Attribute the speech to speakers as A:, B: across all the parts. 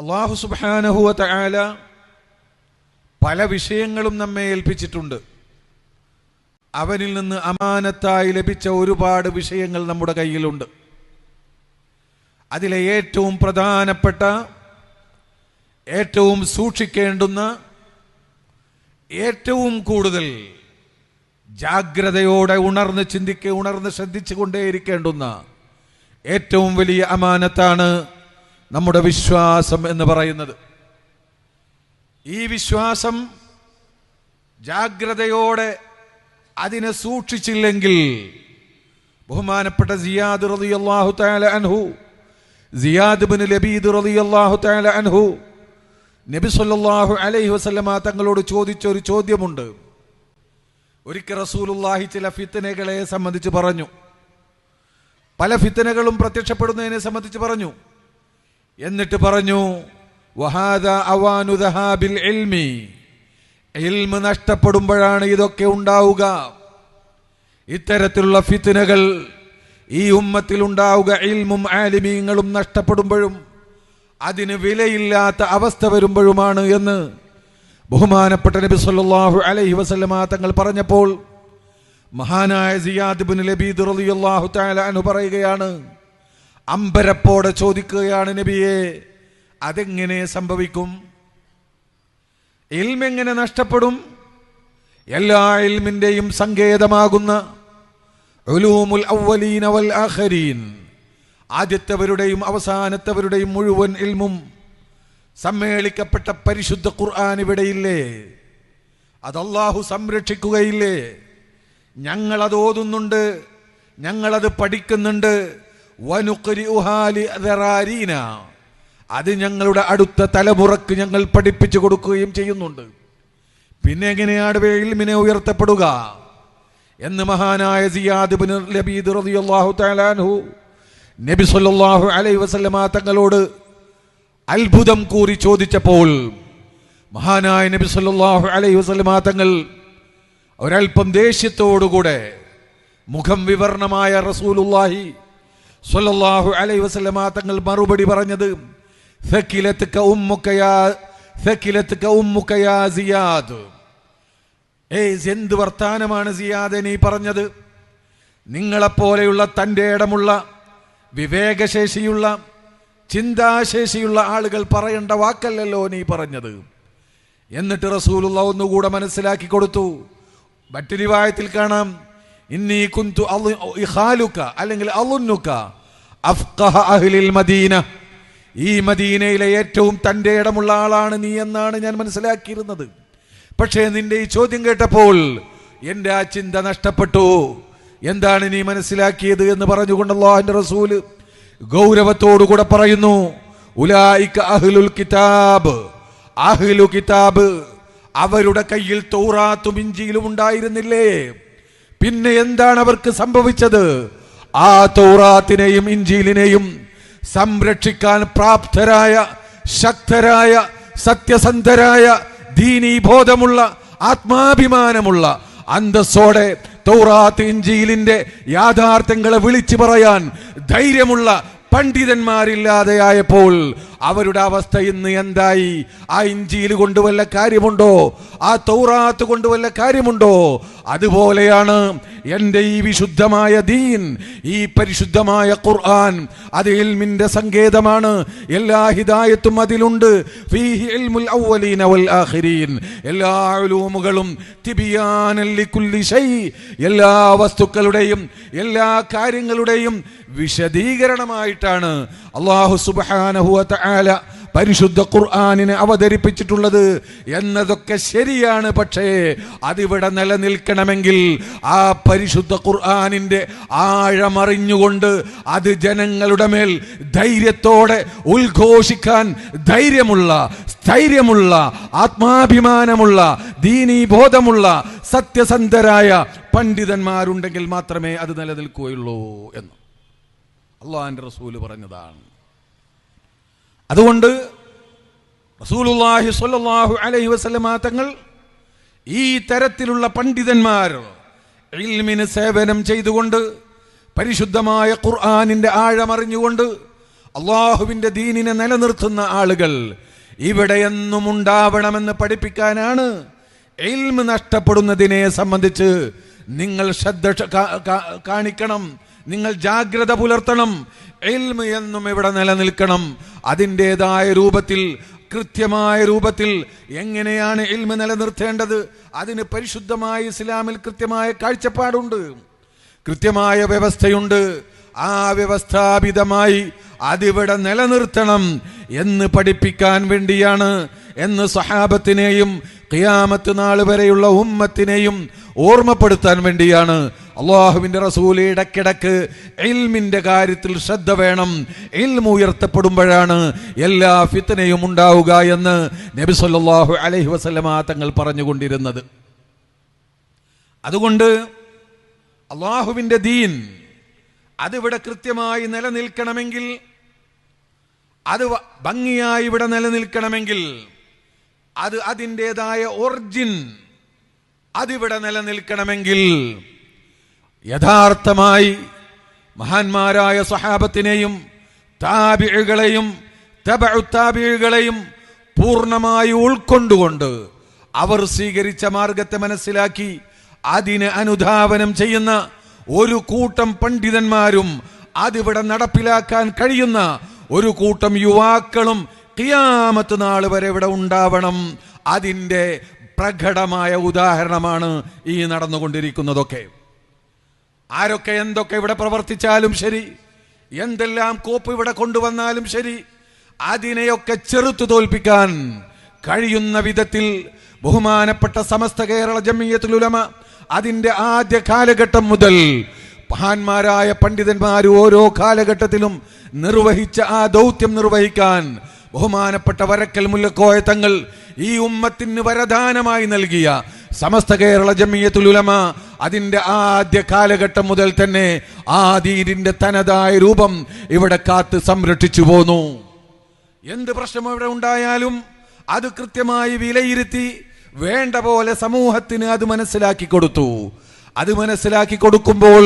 A: അള്ളാഹു സുബാനഹുവ തആല പല വിഷയങ്ങളും നമ്മെ ഏൽപ്പിച്ചിട്ടുണ്ട്. അവനിൽ നിന്ന് അമാനത്തായി ലഭിച്ച ഒരുപാട് വിഷയങ്ങൾ നമ്മുടെ കയ്യിലുണ്ട്. അതിലെ ഏറ്റവും പ്രധാനപ്പെട്ട ഏറ്റവും സൂക്ഷിക്കേണ്ടുന്ന ഏറ്റവും കൂടുതൽ ജാഗ്രതയോടെ ഉണർന്ന് ചിന്തിക്കുക ഉണർന്ന് ശ്രദ്ധിച്ചു കൊണ്ടേയിരിക്കേണ്ടുന്ന ഏറ്റവും വലിയ അമാനത്താണ് നമ്മുടെ വിശ്വാസം എന്ന് പറയുന്നത്. ഈ വിശ്വാസം ജാഗ്രതയോടെ അതിനെ സൂക്ഷിച്ചില്ലെങ്കിൽ ബഹുമാനപ്പെട്ട സിയാദ് അള്ളാഹു തആല അൻഹു സിയാദ് ബിൻ ലബീദ് റളിയല്ലാഹു തആല അൻഹു നബി സല്ലാഹു അലൈഹി വസ്ലമ തങ്ങളോട് ചോദിച്ച ഒരു ചോദ്യമുണ്ട്. ഒരിക്കൽ റസൂലുല്ലാഹി ചില ഫിത്തനകളെ സംബന്ധിച്ച് പറഞ്ഞു. പല ഫിത്തനകളും പ്രത്യക്ഷപ്പെടുന്നതിനെ സംബന്ധിച്ച് പറഞ്ഞു. എന്നിട്ട് പറഞ്ഞു അവാനു ദഹാബിൽ നഷ്ടപ്പെടുമ്പോഴാണ് ഇതൊക്കെ ഉണ്ടാവുക. ഇത്തരത്തിലുള്ള ഫിത്തിനകൾ ഈ ഉമ്മത്തിൽ ഉണ്ടാവുക ഇൽമും ആലിമീങ്ങളും നഷ്ടപ്പെടുമ്പോഴും അതിന് വിലയില്ലാത്ത അവസ്ഥ വരുമ്പോഴുമാണ് എന്ന് ബഹുമാനപ്പെട്ട നബി സല്ലാഹു അലൈഹി വസല്ലമ തങ്ങൾ പറഞ്ഞപ്പോൾ മഹാനായ സിയാദ് ബിൻ ലബീദ് റളിയല്ലാഹു തആല അനു പറയുകയാണ് അമ്പരപ്പോടെ ചോദിക്കുകയാണ് നബിയെ അതെങ്ങനെ സംഭവിക്കും? എങ്ങനെ നഷ്ടപ്പെടും? എല്ലാ ഇൽമിന്റെയും സങ്കേതമാകുന്ന ഉലൂമുൽ ആഖരീൻ ആദ്യത്തവരുടെയും അവസാനത്തവരുടെയും മുഴുവൻ ഇൽമും സമ്മേളിക്കപ്പെട്ട പരിശുദ്ധ ഖുർആൻ ഇവിടെയില്ലേ? അത് അള്ളാഹു സംരക്ഷിക്കുകയില്ലേ? ഞങ്ങളത് ഓതുന്നുണ്ട് ഞങ്ങളത് പഠിക്കുന്നുണ്ട്. അത് ഞങ്ങളുടെ അടുത്ത തലമുറയ്ക്ക് ഞങ്ങൾ പഠിപ്പിച്ചു കൊടുക്കുകയും ചെയ്യുന്നുണ്ട്. പിന്നെ എങ്ങനെയാണ് വേൽമിനെ ഉയർത്തപ്പെടുക? എന്ന് മഹാനായ സിയാദ് ബിൻ റളിയല്ലാഹു നബി സല്ലല്ലാഹു അലൈഹി വസല്ലമ തങ്ങളോട് അത്ഭുതം കൂറി ചോദിച്ചപ്പോൾ മഹാനായ നബി സല്ലല്ലാഹു അലൈഹി വസല്ലമ തങ്ങൾ ഒരൽപ്പം ദേഷ്യത്തോടുകൂടെ മുഖം വിവരണമായ റസൂലുള്ളാഹി സ്വല്ലല്ലാഹു അലൈഹി വസല്ലമ തങ്ങൾ മറുപടി പറഞ്ഞത് "സക്കിലത്ക ഉമ്മുക യാ സക്കിലത്ക ഉമ്മുക യാ സിയാദ്. ഏയ് എന്ത് വർത്താനമാണ് സിയാദ് നീ പറഞ്ഞത്? നിങ്ങളെപ്പോലെയുള്ള തന്റെ ഇടമുള്ള വിവേകശേഷിയുള്ള ചിന്താശേഷിയുള്ള ആളുകൾ പറയേണ്ട വാക്കല്ലല്ലോ നീ പറഞ്ഞത്. എന്നിട്ട് റസൂലുള്ള ഒന്നുകൂടെ മനസ്സിലാക്കി കൊടുത്തു. മറ്റു കാണാം. ഇന്നീ കുന്തു ഇഖാലുക അല്ലെങ്കിൽ അളുന്നുക അഫ്ഖഹ അഹ്ലിൽ മദീന. ഈ മദീനയിലെ ഏറ്റവും തന്റെ ഇടമുള്ള ആളാണ് നീ എന്നാണ് ഞാൻ മനസ്സിലാക്കിയിരുന്നത്. പക്ഷേ നിന്റെ ഈ ചോദ്യം കേട്ടപ്പോൾ എന്റെ ആ ചിന്ത നഷ്ടപ്പെട്ടു. എന്താണ് നീ മനസ്സിലാക്കിയത് എന്ന് പറഞ്ഞുകൊണ്ട് എന്റെ റസൂൽ ഗൗരവത്തോടുകൂടെ പറയുന്നു ഉലായിക അഹ്ലുൽ കിതാബ് അഹ്ലു കിതാബ് അവരുടെ കയ്യിൽ തൗറാത്തും ഇഞ്ചിയിലും ഉണ്ടായിരുന്നില്ലേ? പിന്നെ എന്താണ് അവർക്ക് സംഭവിച്ചത്? ആ തോറാത്തിനെയും ഇഞ്ചീലിനെയും സംരക്ഷിക്കാൻ പ്രാപ്തരായ ശക്തരായ സത്യസന്ധരായ ദീനീബോധമുള്ള ആത്മാഭിമാനമുള്ള അന്തസ്സോടെ തോറാത്ത് ഇഞ്ചീലിന്റെ യാഥാർത്ഥ്യങ്ങളെ വിളിച്ചു പറയാൻ ധൈര്യമുള്ള പണ്ഡിതന്മാരില്ലാതെയായപ്പോൾ അവരുടെ അവസ്ഥ ഇന്ന് എന്തായി? ആ ഇഞ്ചിയിൽ കൊണ്ട് വല്ല കാര്യമുണ്ടോ? ആ തൗറാത്ത് കൊണ്ട് വല്ല കാര്യമുണ്ടോ? അതുപോലെയാണ് എന്റെ ഈ വിശുദ്ധമായ ദീൻ ഈ പരിശുദ്ധമായ ഖുർആൻ. അത് ഇൽമിന്റെ സങ്കേതമാണ്. എല്ലാ ഹിദായത്തും അതിലുണ്ട്. എല്ലാ ശൈ എല്ലാ വസ്തുക്കളുടെയും എല്ലാ കാര്യങ്ങളുടെയും വിശദീകരണമായിട്ടാണ്. അള്ളാഹു സുബ്ഹാനഹു വ തആല പരിശുദ്ധ ഖുർആാനിനെ അവതരിപ്പിച്ചിട്ടുള്ളത് എന്നതൊക്കെ ശരിയാണ്. പക്ഷേ അതിവിടെ നിലനിൽക്കണമെങ്കിൽ ആ പരിശുദ്ധ ഖുർആാനിന്റെ ആഴമറിഞ്ഞുകൊണ്ട് അത് ജനങ്ങളുടെ മേൽ ധൈര്യത്തോടെ ഉദ്ഘോഷിക്കാൻ ധൈര്യമുള്ള സ്ഥൈര്യമുള്ള ആത്മാഭിമാനമുള്ള ദീനീബോധമുള്ള സത്യസന്ധരായ പണ്ഡിതന്മാരുണ്ടെങ്കിൽ മാത്രമേ അത് നിലനിൽക്കുകയുള്ളൂ എന്ന്. അള്ളാഹാന്റെ റസൂൽ പറഞ്ഞതാണ്. അതുകൊണ്ട് റസൂലുള്ളാഹി സ്വല്ലല്ലാഹു അലൈഹി വസല്ലമ തങ്ങൾ ഈ തരത്തിലുള്ള പണ്ഡിതന്മാർ ഇൽമിന് സേവനം ചെയ്തുകൊണ്ട് പരിശുദ്ധമായ ഖുർആാനിന്റെ ആഴമറിഞ്ഞുകൊണ്ട് അള്ളാഹുവിന്റെ ദീനിനെ നിലനിർത്തുന്ന ആളുകൾ ഇവിടെ എന്നും ഉണ്ടാവണമെന്ന് പഠിപ്പിക്കാനാണ് എൽമ് നഷ്ടപ്പെടുന്നതിനെ സംബന്ധിച്ച് നിങ്ങൾ ശ്രദ്ധ കാണിക്കണം. നിങ്ങൾ ജാഗ്രത പുലർത്തണം. എൽമ് എന്നും ഇവിടെ നിലനിൽക്കണം. അതിന്റെതായ രൂപത്തിൽ കൃത്യമായ രൂപത്തിൽ എങ്ങനെയാണ് എൽമ നിലനിർത്തേണ്ടത്? അതിന് പരിശുദ്ധമായ ഇസ്ലാമിൽ കൃത്യമായ കാഴ്ചപ്പാടുണ്ട്. കൃത്യമായ വ്യവസ്ഥയുണ്ട്. ആ വ്യവസ്ഥാപിതമായി അതിവിടെ നിലനിർത്തണം എന്ന് പഠിപ്പിക്കാൻ വേണ്ടിയാണ് എന്ന് സഹാബത്തിനെയും ഖിയാമത്ത് നാൾ വരെയുള്ള ഉമ്മത്തിനെയും ഓർമ്മപ്പെടുത്താൻ വേണ്ടിയാണ് അള്ളാഹുവിന്റെ റസൂൽ ഇടക്കിടക്ക് എൽമിന്റെ കാര്യത്തിൽ ശ്രദ്ധ വേണം. ഇൽമ ഉയർത്തപ്പെടുമ്പോഴാണ് എല്ലാ ഫിത്തനയും ഉണ്ടാവുക എന്ന് നബി സല്ലല്ലാഹു അലൈഹി വസല്ലമ തങ്ങൾ പറഞ്ഞുകൊണ്ടിരുന്നത്. അതുകൊണ്ട് അള്ളാഹുവിന്റെ ദീൻ അതിവിടെ കൃത്യമായി നിലനിൽക്കണമെങ്കിൽ അത് ഭംഗിയായി ഇവിടെ നിലനിൽക്കണമെങ്കിൽ അത് അതിന്റെതായ ഒറിജിൻ അതിവിടെ നിലനിൽക്കണമെങ്കിൽ യഥാർത്ഥമായി മഹാന്മാരായ സഹാബത്തിനെയും താബിഴുകളെയും താബിഴുകളെയും പൂർണമായി ഉൾക്കൊണ്ടുകൊണ്ട് അവർ സ്വീകരിച്ച മാർഗത്തെ മനസ്സിലാക്കി അതിന് അനുധാവനം ചെയ്യുന്ന ഒരു കൂട്ടം പണ്ഡിതന്മാരും അതിവിടെ നടപ്പിലാക്കാൻ കഴിയുന്ന ഒരു കൂട്ടം യുവാക്കളും കിയാമത്ത് നാൾ വരെ ഇവിടെ ഉണ്ടാവണം. അതിന്റെ പ്രകടമായ ഉദാഹരണമാണ് ഈ നടന്നുകൊണ്ടിരിക്കുന്നതൊക്കെ. ആരൊക്കെ എന്തൊക്കെ ഇവിടെ പ്രവർത്തിച്ചാലും ശരി എന്തെല്ലാം കോപ്പ് ഇവിടെ കൊണ്ടുവന്നാലും ശരി അതിനെയൊക്കെ ചെറുത്തു തോൽപ്പിക്കാൻ കഴിയുന്ന വിധത്തിൽ ബഹുമാനപ്പെട്ട സമസ്ത കേരള ജമിയത്തുൽ ഉലമ അതിന്റെ ആദ്യ കാലഘട്ടം മുതൽ മഹാന്മാരായ പണ്ഡിതന്മാർ ഓരോ കാലഘട്ടത്തിലും നിർവഹിച്ച ആ ദൗത്യം നിർവഹിക്കാൻ ബഹുമാനപ്പെട്ട വരക്കൽ മുല്ലക്കോയ തങ്ങൾ ഈ ഉമ്മത്തിന് വരദാനമായി നൽകിയ സമസ്ത കേരള ജമീയത്തുലുലമ അതിന്റെ ആദ്യ കാലഘട്ടം മുതൽ തന്നെ ആ ദീരിന്റെ തനതായ രൂപം ഇവിടെ കാത്ത് സംരക്ഷിച്ചു പോന്നു. എന്ത് പ്രശ്നം ഇവിടെ ഉണ്ടായാലും അത് കൃത്യമായി വിലയിരുത്തി വേണ്ട പോലെ സമൂഹത്തിന് അത് മനസ്സിലാക്കി കൊടുത്തു. അത് മനസ്സിലാക്കി കൊടുക്കുമ്പോൾ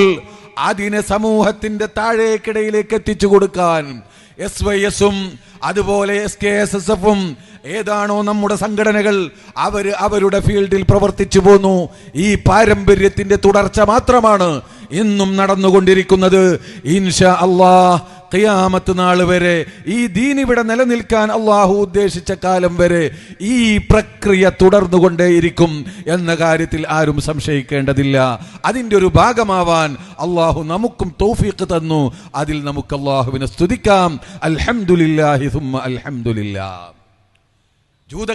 A: അതിനെ സമൂഹത്തിന്റെ താഴേക്കിടയിലേക്ക് എത്തിച്ചു കൊടുക്കാൻ എസ് വൈ എസും അതുപോലെ എസ് കെ എസ് എസ് എഫും ഏതാണോ നമ്മുടെ സംഘടനകൾ അവർ അവരുടെ ഫീൽഡിൽ പ്രവർത്തിച്ചു പോന്നു. ഈ പാരമ്പര്യത്തിന്റെ തുടർച്ച മാത്രമാണ് ഇന്നും നടന്നുകൊണ്ടിരിക്കുന്നത്. ഇൻഷാ അള്ളാഹ് കയ്യാമത്ത് നാൾ വരെ ഈ ദീൻ ഇവിടെ നിലനിൽക്കാൻ അള്ളാഹു ഉദ്ദേശിച്ച കാലം വരെ ഈ പ്രക്രിയ തുടർന്നുകൊണ്ടേയിരിക്കും എന്ന കാര്യത്തിൽ ആരും സംശയിക്കേണ്ടതില്ല. അതിന്റെ ഒരു ഭാഗമാവാൻ അള്ളാഹു നമുക്കും തൗഫീഖ് തന്നു. അതിൽ നമുക്ക് അള്ളാഹുവിനെ സ്തുതിക്കാം. അൽഹംദുലില്ലാഹി സുമ അൽഹംദുലില്ലാ Иуда